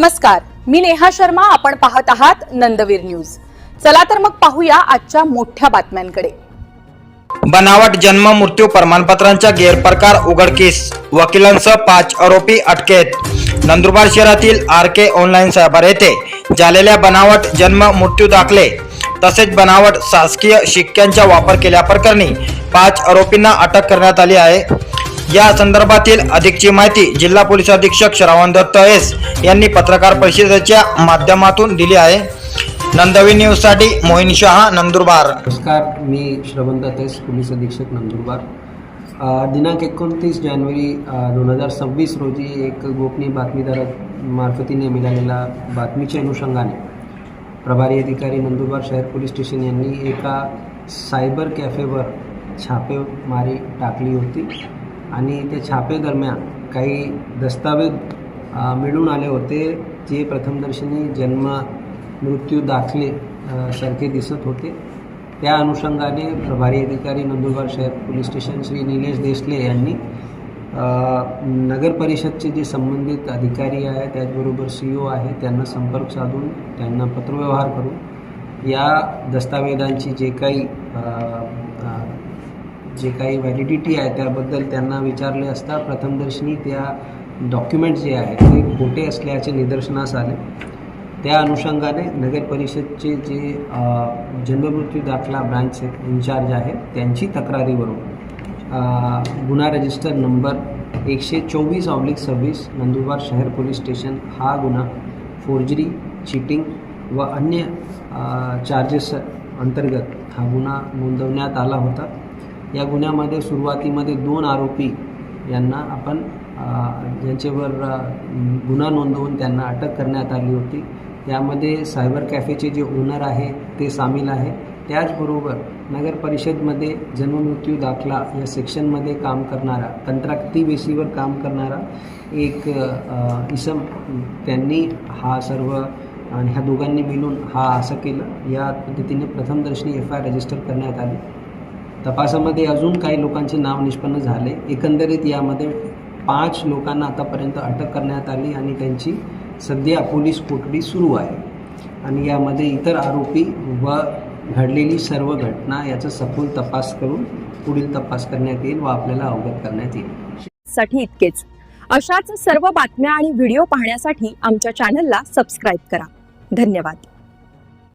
नमस्कार मी नेहा शर्मा आपण पाहत आहात नंदवीर न्यूज. चला तर मग पाहूया आजच्या मोठ्या बातम्यांकडे. बनावट जन्म मृत्यू प्रमाणपत्रांचा गैरप्रकार उघडकीस. वकिलांसह पाच आरोपी अटकेत. नंदुरबार शहरातील आर के ऑनलाईन सायबर येथे झालेल्या बनावट जन्म मृत्यू दाखले तसेच बनावट शासकीय शिक्क्यांचा वापर केल्याप्रकरणी पाच आरोपींना अटक करण्यात आली आहे. या संदर्भातील अधिकची माहिती जिल्हा पोलीस अधीक्षक श्रावण दत्त एस यांनी पत्रकार परिषदेच्या माध्यमातून दिली आहे. नंदवी न्यूजसाठी मोहिन शहा नंदुरबार. नमस्कार मी श्रवण दत्तेस पोलीस अधीक्षक नंदुरबार. दिनांक एकोणतीस जानेवारी दोन हजार सव्वीस रोजी एक गोपनीय बातमीदारा मार्फतीने मिळालेल्या बातमीच्या अनुषंगाने प्रभारी अधिकारी नंदुरबार शहर पोलीस स्टेशन यांनी एका सायबर कॅफेवर छापेमारी टाकली होती. आणि त्या छापेदरम्यान काही दस्तावेज मिळून आले होते जे प्रथमदर्शनी जन्म मृत्यू दाखले सारखे दिसत होते. त्या अनुषंगाने प्रभारी अधिकारी नंदुरबार शहर पोलीस स्टेशन श्री निलेश देशले यांनी नगर परिषदचे जे संबंधित अधिकारी आहे त्याचबरोबर सी ओ आहे त्यांना संपर्क साधून त्यांना पत्रव्यवहार करून या दस्तावेजांची जे काही जे काही व्हॅलिडिटी आहे त्याबद्दल त्यांना विचारले असता प्रथमदर्शनी त्या डॉक्युमेंट जे आहेत ते खोटे असल्याचे निदर्शनास आले. त्या अनुषंगाने नगर परिषदचे जे जन्ममृत्यू दाखला ब्रांचचे इन्चार्ज आहेत त्यांची तक्रारीवरून गुन्हा रजिस्टर नंबर एकशे चोवीस ऑब्लिक सव्वीस नंदुरबार शहर पोलीस स्टेशन हा गुन्हा. फोर्जरी चिटिंग व अन्य चार्जेस अंतर्गत हा गुन्हा नोंदवण्यात आला होता. या गुन्ह्यामध्ये सुरुवातीमध्ये दोन आरोपी यांना आपण ज्यांच्यावर गुन्हा नोंदवून त्यांना अटक करण्यात आली होती. त्यामध्ये सायबर कॅफेचे जे ओनर आहे ते सामील आहे. त्याचबरोबर नगर परिषदमध्ये जन्ममृत्यू दाखला या सेक्शनमध्ये काम करणारा कंत्राक्ती बेसीवर काम करणारा एक इसम त्यांनी हा सर्व आणि ह्या दोघांनी मिळून हा असं केलं. या पद्धतीने प्रथमदर्शनी एफ आय रजिस्टर करण्यात आली. तपासामध्ये अजून काही लोकांचे नाव निष्पन्न झाले. एकंदरीत यामध्ये पाच लोकांना आतापर्यंत अटक करण्यात आली आणि त्यांची सध्या पोलीस कोठडी सुरू आहे. आणि यामध्ये इतर आरोपी व घडलेली सर्व घटना याचा सखोल तपास करून पुढील तपास करण्यात येईल व आपल्याला अवगत करण्यात येईल. साठी इतकेच. अशाच सर्व बातम्या आणि व्हिडिओ पाहण्यासाठी आमच्या चॅनलला सबस्क्राईब करा. धन्यवाद.